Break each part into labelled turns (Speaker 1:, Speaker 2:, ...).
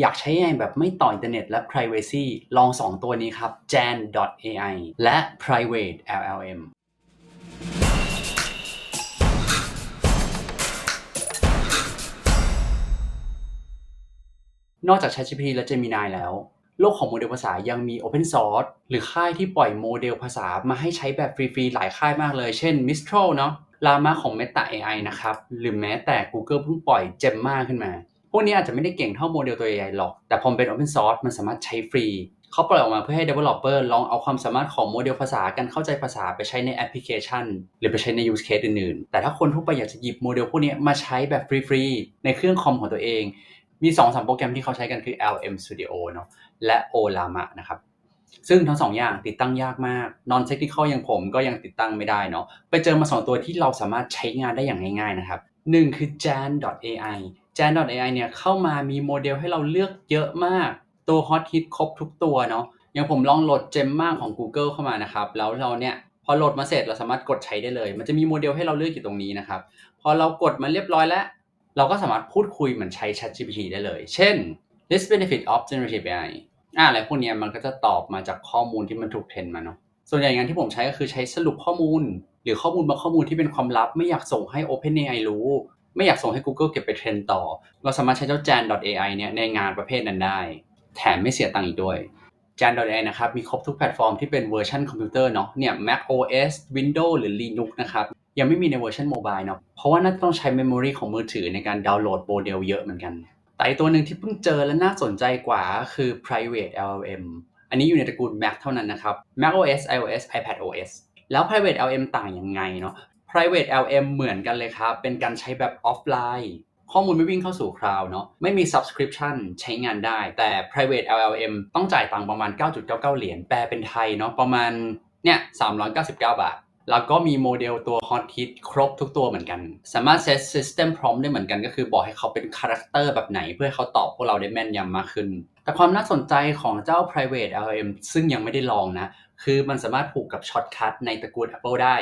Speaker 1: อยากใช้ AI แบบไม่ต่ออินเทอร์เน็ตและ Privacy ลอง 2 ตัวนี้ครับ Jan.ai และ Private LLM นอกจาก ChatGPT และ Gemini แล้ว โลกของโมเดลภาษายังมี Open Source หรือค่ายที่ปล่อยโมเดลภาษามาให้ใช้แบบฟรีๆ หลายค่ายมากเลย เช่น Mistral เนาะ Llama ของ Meta AI นะครับ หรือแม้แต่ Google เพิ่งปล่อย Gemma ขึ้นมา วกนี้อาจจะไม่ได้เก่งเท่าโมเดลตัวใหญ่หรอก แต่พอเป็น Open Source มันสามารถใช้ฟรี เขาปล่อยออกมาเพื่อให้ Developer ลองเอาความสามารถของโมเดลภาษาการเข้าใจภาษาไปใช้ในแอปพลิเคชัน หรือไปใช้ใน use case อื่นๆ แต่ถ้าคนทั่วไปอยากจะหยิบโมเดลพวกนี้มาใช้แบบฟรีๆ ในเครื่องคอมของตัวเอง มี2-3โปรแกรมที่เขาใช้กันคือ LM Studio เนาะ และ Olama นะครับซึ่งทั้งสองอย่างติดตั้งยากมาก non technical อย่างผมก็ยังติดตั้งไม่ได้เนาะ ไปเจอมา 2 ตัวที่เราสามารถใช้งานได้อย่างง่ายๆนะครับ 1 คือ Jan.ai Jan.ai เนี่ยเข้ามามีโมเดลให้เราเลือกเยอะมาก ตัวฮอตฮิตครบทุกตัวเนาะอย่างผมลองโหลด Gemma ของ Google เข้ามานะครับ แล้วเราเนี่ยพอโหลดมาเสร็จเราสามารถกดใช้ได้เลย มันจะมีโมเดลให้เราเลือกอยู่ตรงนี้นะครับ พอเรากดมันเรียบร้อยแล้ว เราก็สามารถพูดคุยเหมือนใช้ ChatGPT ได้เลย เช่น this benefit of generative AI อ่าอะไรพวกเนี้ยมันก็จะตอบมาจากข้อมูลที่มันถูกเทรนมาเนาะส่วนใหญ่งานที่ผมใช้ก็คือใช้สรุปข้อมูล หรือข้อมูลบางข้อมูลที่เป็นความลับไม่อยากส่งให้ OpenAI รู้ ไม่อยากส่งให้ Google เก็บไปเทรนต่อ เราสามารถใช้เจ้า Jan.ai เนี่ยในงานประเภทนั้นได้ แถมไม่เสียตังค์อีกด้วย Jan.ai นะครับ มีครบทุกแพลตฟอร์มที่เป็นเวอร์ชันคอมพิวเตอร์เนาะเนี่ย Mac OS Windows หรือ Linux นะครับยังไม่มีในเวอร์ชันโมบายเนาะเพราะว่าน่าจะต้องใช้เมมโมรีของมือถือในการดาวน์โหลดโมเดลเยอะเหมือนกัน แต่ตัวหนึ่งที่เพิ่งเจอและน่าสนใจกว่าคือ private LLM อันนี้อยู่ในตระกูล Mac เท่านั้นนะครับ Mac OS iOS iPad OS แล้ว private LLM ต่างยังไงเนาะ private LLM เหมือนกันเลยครับ เป็นการใช้แบบออฟไลน์ข้อมูลไม่วิ่งเข้าสู่คลาวด์เนาะไม่มี subscription ใช้งานได้ แต่ private LLM ต้องจ่ายตังประมาณ 9.99 เหรียญแปลเป็นไทยเนาะประมาณเนี่ย399 บาท แล้วก็มีโมเดลตัว hot hit ครบทุกตัวเหมือนกัน สามารถ set system prompt ได้เหมือนกันก็คือบอกให้เขาเป็นคาแรคเตอร์แบบไหน เพื่อให้เขาตอบพวกเราได้แม่นยำมากขึ้น แต่ความน่าสนใจของเจ้า private LLM ซึ่งยังไม่ได้ลองนะ คือมันสามารถผูกกับช็อตคัทในตระกูล Apple ได้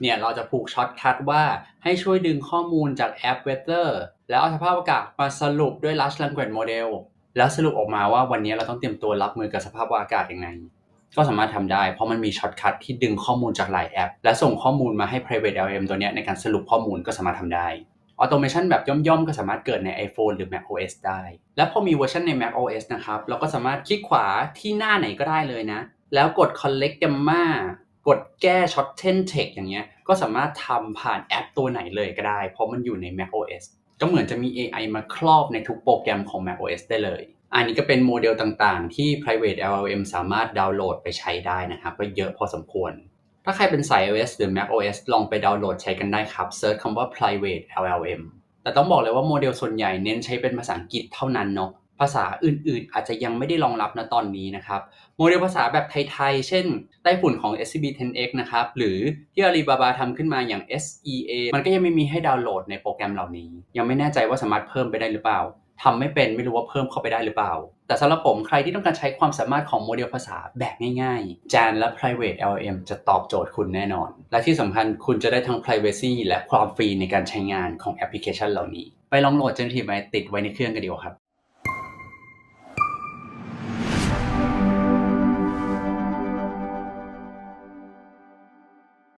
Speaker 1: เนี่ยเราจะผูกช็อตคัทว่าให้ช่วยดึงข้อมูลจากแอป Weather แล้วเอาสภาพอากาศมาสรุปด้วย Large Language Model แล้วสรุปออกมาว่าวันนี้เราต้องเตรียมตัวรับมือกับสภาพอากาศยังไง ก็สามารถทำได้ เพราะมันมีช็อตคัทที่ดึงข้อมูลจากหลายแอป และส่งข้อมูลมาให้ private LM ตัวนี้ในการสรุปข้อมูลก็สามารถทำได้ออโตเมชันแบบย่อมๆ ก็สามารถเกิดใน iPhone หรือ Mac OS ได้ และพอมีเวอร์ชันใน Mac OS นะครับ เราก็สามารถคลิกขวาที่หน้าไหนก็ได้เลยนะ แล้วกด collect gamma กดแก้ shorten text อย่างเงี้ยก็สามารถทำผ่านแอปตัวไหนเลยก็ได้ เพราะมันอยู่ใน Mac OS ก็เหมือนจะมี AI มาครอบในทุกโปรแกรมของ Mac OS ได้เลย อันนี้ก็เป็นโมเดลต่างๆ ที่ private LLM สามารถดาวน์โหลดไปใช้ได้นะครับ ก็เยอะพอสมควร ถ้าใครเป็นสาย iOS หรือ Mac OS ลองไปดาวน์โหลดใช้กันได้ครับเซิร์ชคำว่า private LLM แต่ต้องบอกเลยว่าโมเดลส่วนใหญ่เน้นใช้เป็นภาษาอังกฤษเท่านั้นเนาะ ภาษาอื่นๆ อาจจะยังไม่ได้รองรับนะตอนนี้นะครับ โมเดลภาษาแบบไทยๆ เช่นไต้ฝุ่นของ SCB 10X นะครับ หรือที่ Alibaba ทำขึ้นมาอย่าง SEA มันก็ยังไม่มีให้ดาวน์โหลดในโปรแกรมเหล่านี้ ยังไม่แน่ใจว่าสามารถเพิ่มไปได้หรือเปล่าทำไม่เป็นไม่รู้ว่าเพิ่มเข้าไปได้หรือเปล่า แต่สำหรับผมใครที่ต้องการใช้ความสามารถของโมเดลภาษาแบบง่ายๆ Jan และ Private LLM จะตอบโจทย์คุณแน่นอน และที่สำคัญคุณจะได้ทั้ง Privacy และความฟรีในการใช้งานของแอปพลิเคชันเหล่านี้ ไปลองโหลด Generative AI ติดไว้ในเครื่องกันดีกว่าครับ